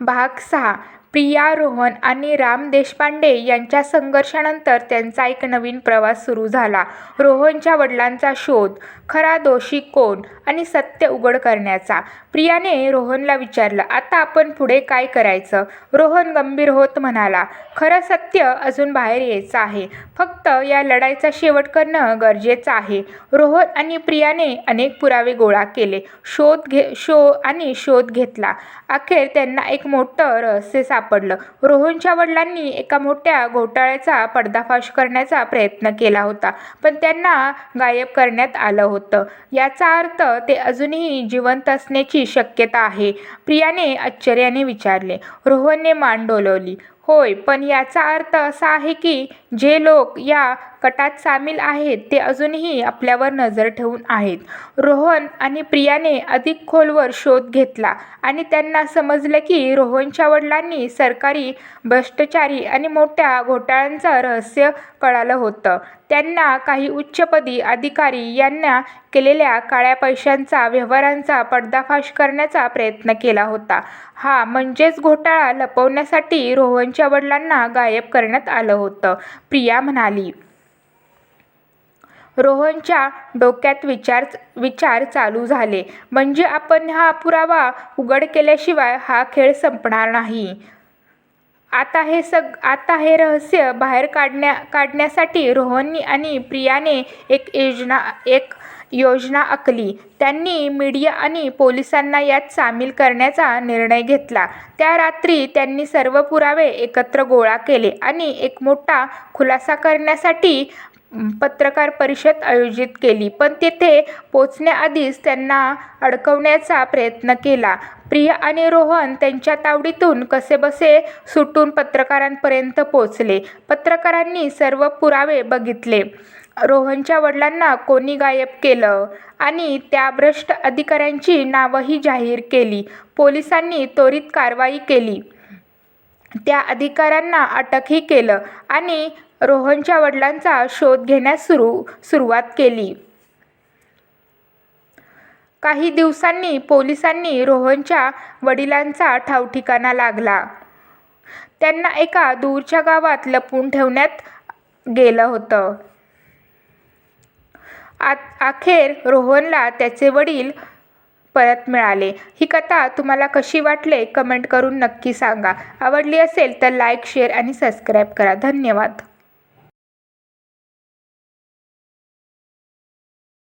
भाग सहा. प्रिया रोहन आणि राम देशपांडे यांच्या संघर्षानंतर त्यांचा एक नवीन प्रवास सुरू झाला. रोहनच्या वडिलांचा शोध खरा दोषी कोण आणि सत्य उघड करण्याचा. प्रियाने रोहनला विचारलं आता आपण पुढे काय करायचं? रोहन गंभीर होत म्हणाला खरं सत्य अजून बाहेर यायचं आहे. फक्त या लढाईचा शेवट करणं गरजेचं आहे. रोहन आणि प्रियाने अनेक पुरावे गोळा केले. शोध घे शो आणि शोध घेतला. अखेर त्यांना एक मोठं रहस्य सापडलं. रोहनच्या वडिलांनी एका मोठ्या घोटाळ्याचा पर्दाफाश करण्याचा प्रयत्न केला होता पण त्यांना गायब करण्यात आलं होतं. याचा अर्थ ते अजूनही जिवंत असण्याची शक्यता आहे प्रियाने आश्चर्याने विचारले. रोहनने मान डोलवली. होय पण याचा अर्थ असा आहे की जे लोक या कटात सामील आहेत ते अजूनही आपल्यावर नजर ठेवून आहेत. रोहन आणि प्रियाने अधिक खोलवर शोध घेतला आणि त्यांना समजलं की रोहनच्या वडिलांनी सरकारी भ्रष्टाचारी आणि मोठ्या घोटाळ्यांचं रहस्य कळालं होतं. त्यांना काही उच्चपदी अधिकारी यांना केलेल्या काळ्या पैशांचा व्यवहारांचा पर्दाफाश करण्याचा प्रयत्न केला होता. हा म्हणजेच घोटाळा लपवण्यासाठी रोहनच्या वडिलांना गायब करण्यात आलं होतं प्रिया म्हणाली. रोहनच्या डोक्यात विचार विचार चालू झाले. म्हणजे आपण हा पुरावा उघड केल्याशिवाय हा खेळ संपणार नाही. आता हे सग आता हे रहस्य बाहेर काढण्या काढण्यासाठी रोहननी आणि प्रियाने एक योजना एक योजना आखली. त्यांनी मीडिया आणि पोलिसांना यात सामील करण्याचा निर्णय घेतला. त्या रात्री त्यांनी सर्व पुरावे एकत्र गोळा केले आणि एक मोठा खुलासा करण्यासाठी पत्रकार परिषद आयोजित केली. पण तिथे पोचण्याआधीच त्यांना अडकवण्याचा प्रयत्न केला. प्रिया आणि रोहन त्यांच्या तावडीतून कसेबसे सुटून पत्रकारांपर्यंत पोचले पत्रकारांनी सर्व पुरावे बघितले. रोहनच्या वडिलांना कोणी गायब केलं आणि त्या भ्रष्ट अधिकाऱ्यांची नावंही जाहीर केली. पोलिसांनी त्वरित कारवाई केली. त्या अधिकाऱ्यांना अटकही केलं आणि रोहनच्या वडिलांचा शोध घेण्यास सुरू सुरुवात केली. काही दिवसांनी पोलिसांनी रोहनच्या वडिलांचा ठावठिकाणा लागला. त्यांना एका दूरच्या गावात लपवून ठेवण्यात गेलं होतं. आ अखेर रोहनला त्याचे वडील परत मिळाले. ही कथा तुम्हाला कशी वाटले कमेंट करून नक्की सांगा. आवडली असेल तर लाईक शेअर आणि सबस्क्राईब करा. धन्यवाद.